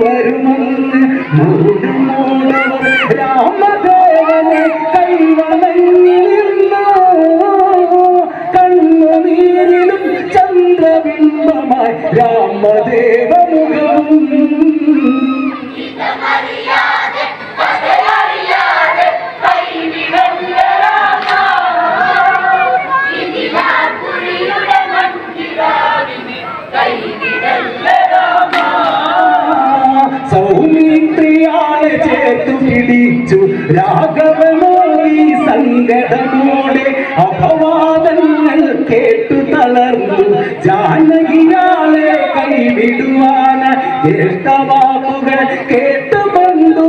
വരുമെന്ന് രാമദേവനെ കൈവണങ്ങിരുന്നു കണ്ണുനീരിലും ചന്ദ്രബിംബമായി രാമദേവമുഖം അറിയാതെ പിടിച്ചു രാഘവനോടി സങ്കടമോടെ അപവാദങ്ങൾ കേട്ടു തളർന്നു. ജാനകിയാളെ കൈവിടുവാന ജ്യേഷ്ഠവാക്കുകൾ കേട്ടുകൊണ്ടു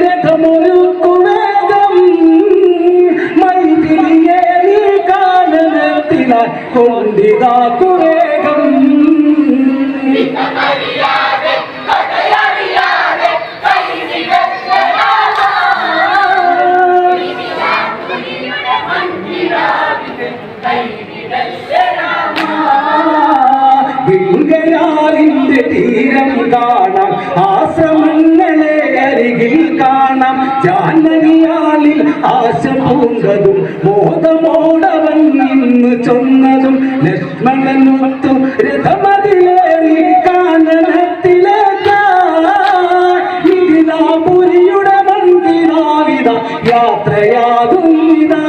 രഥമൊരുക്കു വേഗം മൈതിരിയെ നീ കാനനത്തിനായി കൊണ്ടിതാക്കുവേഗം അറിയാതെ രാമ തീരം കാണാം. ആശ്രമങ്ങളെ അരികിൽ കാണാം. ജാനകിയാളിൽ ആശ പൂങ്കതും മോദമോടവൻ ഇന്ന് ചൊന്നതും ലക്ഷ്മണനൊത്തു രഥമതിലേറി കാനനത്തിലേക്കാരിയുടെ മന്ദിരാവിത യാത്രയാകും ഇതാ.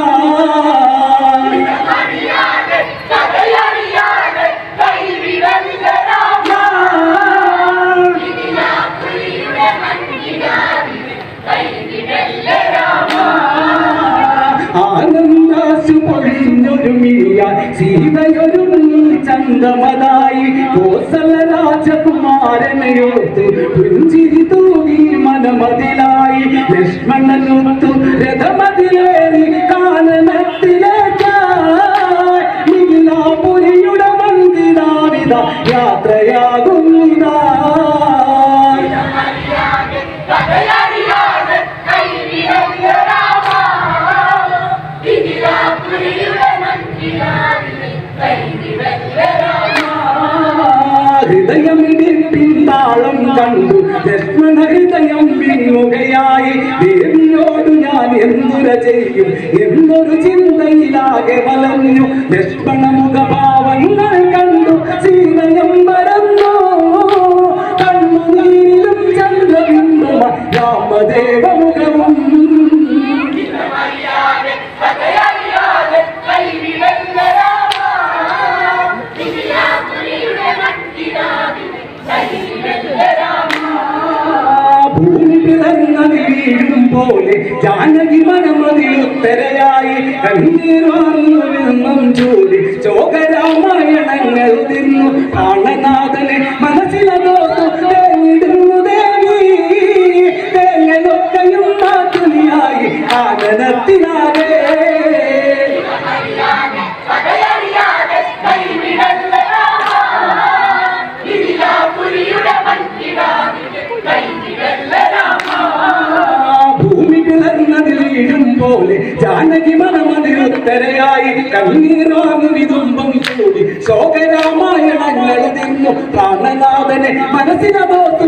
മനമതിലായി. ലക്ഷ്മണനൊത്തു രഥമതിലേറി കാനനത്തിലേക്കായി. മിഥിലാപുരിയുടെ മന്ദിരാവിത യാത്രയാകുന്നിതാ ഹൃദയമിടിപ്പിൻ താളം കണ്ടു. ലക്ഷ്മണ ഹൃദയം വിങ്ങുകയായി. ദേവിയോട് ഞാൻ എന്തുര ചെയ്യും? എന്നൊരു ചിന്തയിലാകെ വലഞ്ഞു. ലക്ഷ്മണ മുഖഭാവങ്ങൾ കണ്ടു. സീതയം മറന്നു. കണ്ണുനീരിലും ചന്ദ്രബിന്ദുമ രാമദേവമുഖവും. അറിയാതെ പോലെ ജാനകി മനമതിലുത്തരയായി കണ്ണീർ വാങ്ങുമെന്നും ജോലി ചോകരാമായണങ്ങൾ തിന്നു പ്രാണനാഥനെ മനസ്സിലതോർത്തു തേങ്ങിടുന്നു ദേവി. ആനനത്തിനാകെ മനമതിലുത്തരയായി കണ്ണീരാണ് വിതുമ്പം കൂടി ശോകരാമായണങ്ങൾ തിന്നു പ്രാണനാഥനെ മനസ്സിനകത്തു